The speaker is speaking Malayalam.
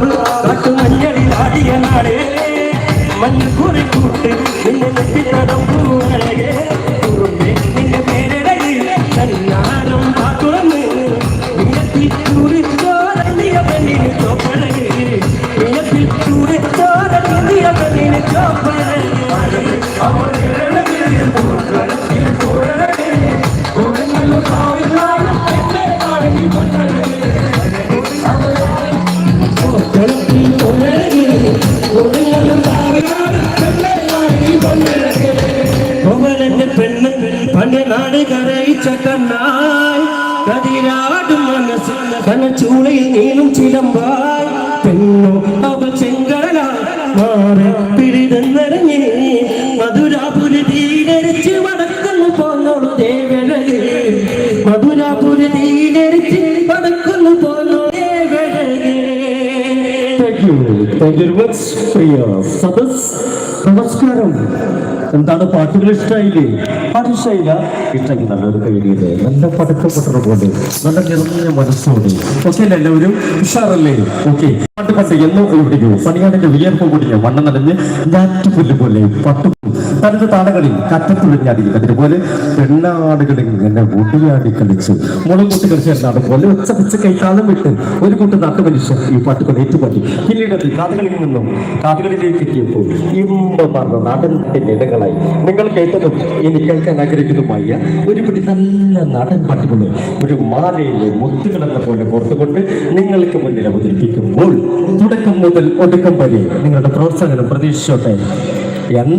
காட்டு மஞ்சள் கூரை கூட்டு நின்று வெட்டி நடக்கும் പെണ്ണ് പണ്ട് നാട് കരയിച്ച കണ്ണായി. കതിരാടും മനസ്സിന് കനച്ചൂളയിൽ നീളും ചിലമ്പായി. പെണ്ണു അവ ചെങ്കടല മാറി പിടിതെന്നറിഞ്ഞ് മധുരാപുരി തീരരിച്ച് വടക്കുന്നു പോന്നോളൂ ദേവഴക് മധുരാപുരി നമസ്കാരം എന്താണ് പാട്ടുകൾ ഇഷ്ടമായില്ലേ പാട്ട് ഇഷ്ടമായില്ല ഇഷ്ടമെങ്കിൽ നല്ലൊരു കൈഡിയത് നല്ല പടക്കപ്പെട്ട പോലെ. നല്ല നിറഞ്ഞ മനസ്സോടെ ഓക്കെ അല്ലേ എല്ലാവരും? ഉഷാറല്ലേ? ഓക്കെ. പാട്ട് പണ്ട് എന്നോ എവിടെയോ പണിയാടിന്റെ വിയർപ്പ് കൂടിയ മണ്ണ നടന്ന് ഞാറ്റുപുല്ല് പോലെ പട്ടു തനത് താടകളിൽ കറ്റത്തുഴഞ്ഞാടി അതുപോലെ പെണ്ണാടുകളിൽ ഇങ്ങനെ ഒടിയാടി കളിച്ചു. മുളം കൂട്ടി കളിച്ച എന്നാണ് പോലെ ഒച്ച പിച്ച കൈക്കാലം വിട്ട് ഒരു കൂട്ടം നാട്ടു മനുഷ്യർ ഈ പാട്ടുകൾ ഏറ്റുപറ്റി പിന്നീട് അത് കാതുകളിൽ നിന്നും കാതുകളിലേക്ക് എത്തിയപ്പോൾ ഇമ്പമാർന്ന നാടനത്തിന്റെ ഇടങ്ങളായി നിങ്ങൾ കേട്ടതും ഇനി കേൾക്കാൻ ആഗ്രഹിക്കുന്നതുമായ ഒരു പിടി നല്ല നാടൻ പാട്ടുകൾ ഒരു മാലയിലെ മുത്തുകൾ എന്ന പോലെ പുറത്തുകൊണ്ട് നിങ്ങൾക്ക് മുന്നിൽ അവതരിപ്പിക്കുമ്പോൾ തുടക്കം മുതൽ ഒടുക്കം വരെ നിങ്ങളുടെ പ്രോത്സാഹനം പ്രതീക്ഷിച്ചോട്ടെ. എന്ത്